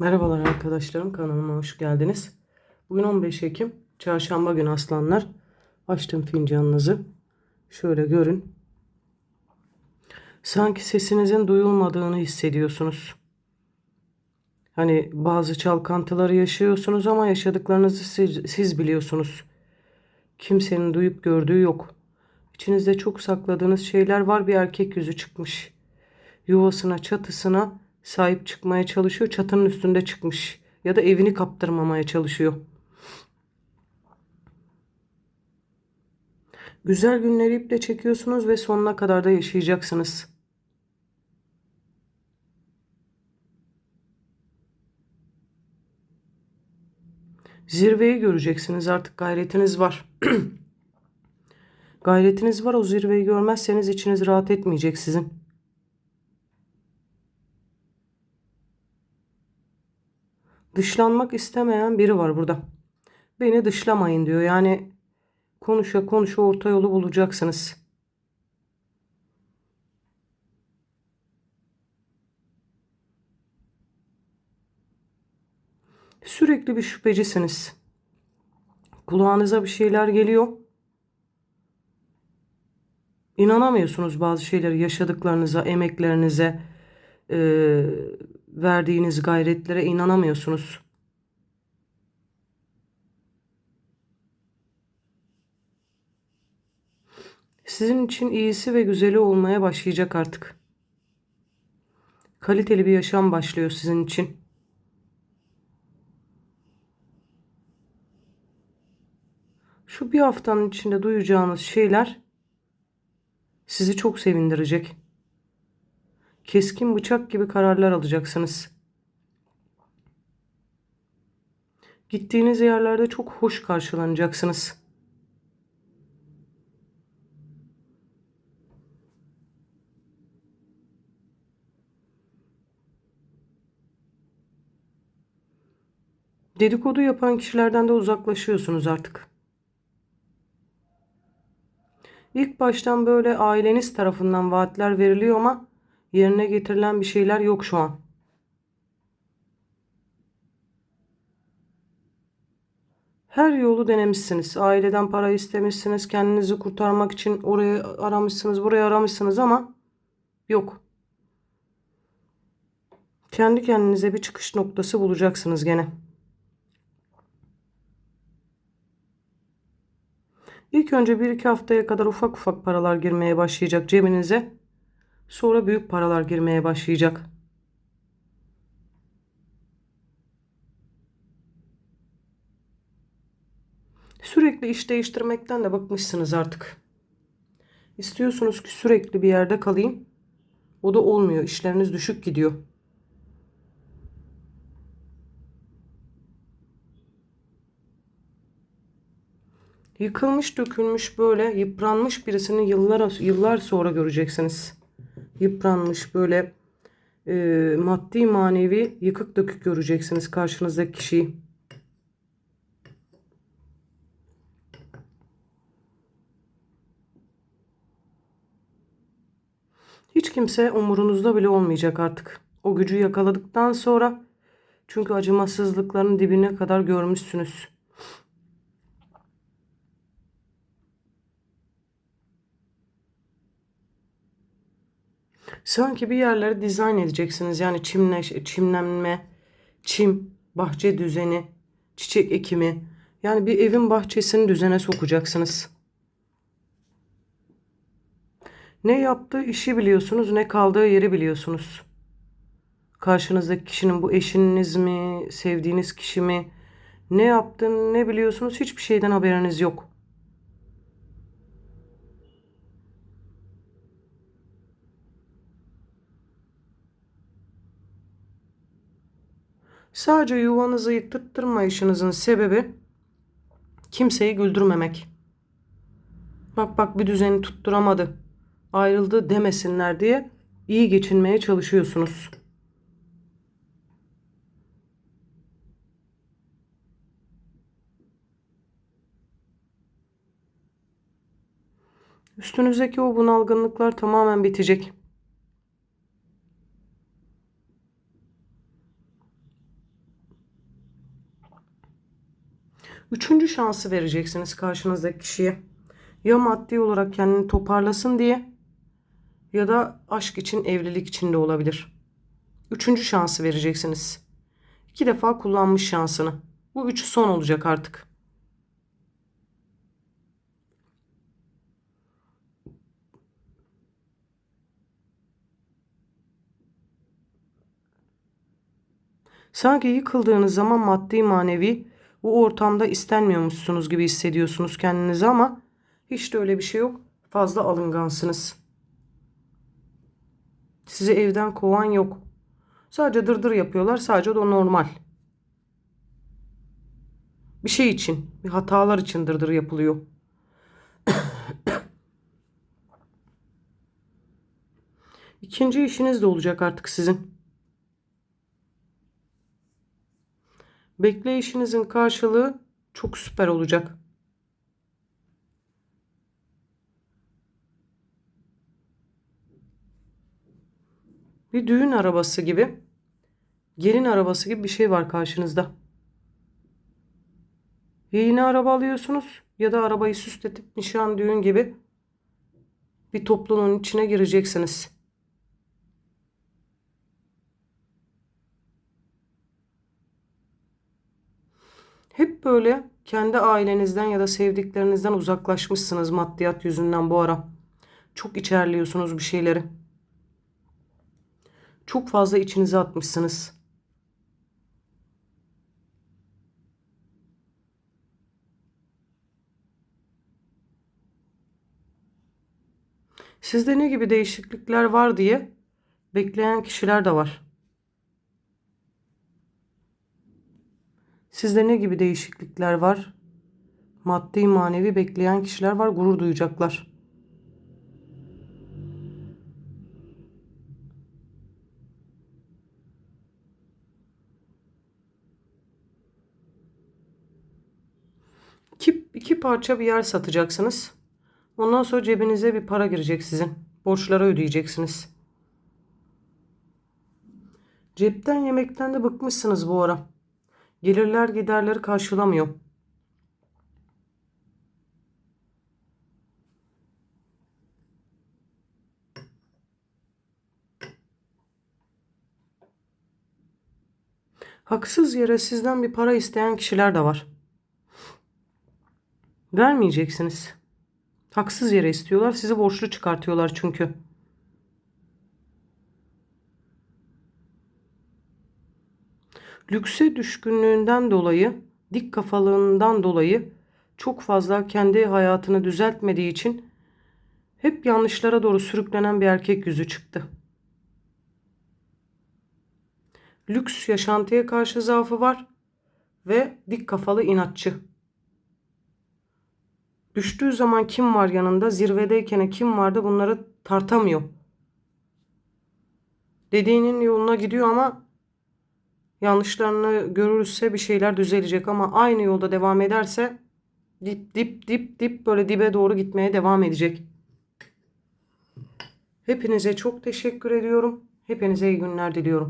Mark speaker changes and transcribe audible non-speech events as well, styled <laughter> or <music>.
Speaker 1: Merhabalar arkadaşlarım kanalıma hoş geldiniz. Bugün 15 Ekim çarşamba günü aslanlar. Açtım fincanınızı. Şöyle görün. Sanki sesinizin duyulmadığını hissediyorsunuz. Hani bazı çalkantıları yaşıyorsunuz ama yaşadıklarınızı siz, siz biliyorsunuz. Kimsenin duyup gördüğü yok. İçinizde çok sakladığınız şeyler var. Bir erkek yüzü çıkmış. Yuvasına, çatısına sahip çıkmaya çalışıyor. Çatının üstünde çıkmış. Ya da evini kaptırmamaya çalışıyor. Güzel günleri iple çekiyorsunuz ve sonuna kadar da yaşayacaksınız. Zirveyi göreceksiniz artık gayretiniz var. <clears throat> gayretiniz var o zirveyi görmezseniz içiniz rahat etmeyecek sizin. Dışlanmak istemeyen biri var burada. Beni dışlamayın diyor. Yani konuşa konuşa orta yolu bulacaksınız. Sürekli bir şüphecisiniz. Kulağınıza bir şeyler geliyor. İnanamıyorsunuz bazı şeyleri yaşadıklarınıza, emeklerinize, e, verdiğiniz gayretlere inanamıyorsunuz. Sizin için iyisi ve güzeli olmaya başlayacak artık. Kaliteli bir yaşam başlıyor sizin için. Şu bir haftanın içinde duyacağınız şeyler sizi çok sevindirecek. Keskin bıçak gibi kararlar alacaksınız. Gittiğiniz yerlerde çok hoş karşılanacaksınız. Dedikodu yapan kişilerden de uzaklaşıyorsunuz artık. İlk baştan böyle aileniz tarafından vaatler veriliyor ama yerine getirilen bir şeyler yok şu an. Her yolu denemişsiniz. Aileden para istemişsiniz. Kendinizi kurtarmak için oraya aramışsınız, buraya aramışsınız ama yok. Kendi kendinize bir çıkış noktası bulacaksınız gene. İlk önce bir iki haftaya kadar ufak ufak paralar girmeye başlayacak cebinize. Sonra büyük paralar girmeye başlayacak. Sürekli iş değiştirmekten de bıkmışsınız artık. İstiyorsunuz ki sürekli bir yerde kalayım. O da olmuyor. İşleriniz düşük gidiyor. Yıkılmış, dökülmüş böyle yıpranmış birisini yıllar yıllar sonra göreceksiniz. Yıpranmış böyle e, maddi manevi yıkık dökük göreceksiniz karşınızdaki kişiyi. Hiç kimse umurunuzda bile olmayacak artık. O gücü yakaladıktan sonra çünkü acımasızlıkların dibine kadar görmüşsünüz. Sanki bir yerleri dizayn edeceksiniz. Yani çimle, çimlenme, çim, bahçe düzeni, çiçek ekimi. Yani bir evin bahçesini düzene sokacaksınız. Ne yaptığı işi biliyorsunuz, ne kaldığı yeri biliyorsunuz. Karşınızdaki kişinin bu eşiniz mi, sevdiğiniz kişi mi, ne yaptığını ne biliyorsunuz, hiçbir şeyden haberiniz yok. Sadece yuvanızı yıktırtmayışınızın sebebi kimseyi güldürmemek. Bak bak bir düzeni tutturamadı. Ayrıldı demesinler diye iyi geçinmeye çalışıyorsunuz. Üstünüzdeki o bunalgınlıklar tamamen bitecek. Üçüncü şansı vereceksiniz karşınızdaki kişiye. Ya maddi olarak kendini toparlasın diye ya da aşk için, evlilik için de olabilir. Üçüncü şansı vereceksiniz. İki defa kullanmış şansını. Bu üçü son olacak artık. Sanki yıkıldığınız zaman maddi manevi bu ortamda istenmiyormuşsunuz gibi hissediyorsunuz kendinizi ama hiç de öyle bir şey yok. Fazla alıngansınız. Sizi evden kovan yok. Sadece dırdır yapıyorlar. Sadece de o normal. Bir şey için, bir hatalar için dırdır yapılıyor. İkinci işiniz de olacak artık sizin. Bekleyişinizin karşılığı çok süper olacak. Bir düğün arabası gibi, gelin arabası gibi bir şey var karşınızda. Ya yine araba alıyorsunuz ya da arabayı süsletip nişan düğün gibi bir toplumun içine gireceksiniz. Hep böyle kendi ailenizden ya da sevdiklerinizden uzaklaşmışsınız maddiyat yüzünden bu ara. Çok içerliyorsunuz bir şeyleri. Çok fazla içinize atmışsınız. Sizde ne gibi değişiklikler var diye bekleyen kişiler de var. Sizde ne gibi değişiklikler var? Maddi manevi bekleyen kişiler var, gurur duyacaklar. İki, iki parça bir yer satacaksınız. Ondan sonra cebinize bir para girecek sizin. Borçları ödeyeceksiniz. Cepten yemekten de bıkmışsınız bu ara. Gelirler giderleri karşılamıyor. Haksız yere sizden bir para isteyen kişiler de var. Vermeyeceksiniz. Haksız yere istiyorlar. Sizi borçlu çıkartıyorlar çünkü. Lükse düşkünlüğünden dolayı, dik kafalığından dolayı çok fazla kendi hayatını düzeltmediği için hep yanlışlara doğru sürüklenen bir erkek yüzü çıktı. Lüks yaşantıya karşı zaafı var ve dik kafalı inatçı. Düştüğü zaman kim var yanında, zirvedeyken kim vardı bunları tartamıyor. Dediğinin yoluna gidiyor ama yanlışlarını görürse bir şeyler düzelecek ama aynı yolda devam ederse dip dip dip dip böyle dibe doğru gitmeye devam edecek. Hepinize çok teşekkür ediyorum. Hepinize iyi günler diliyorum.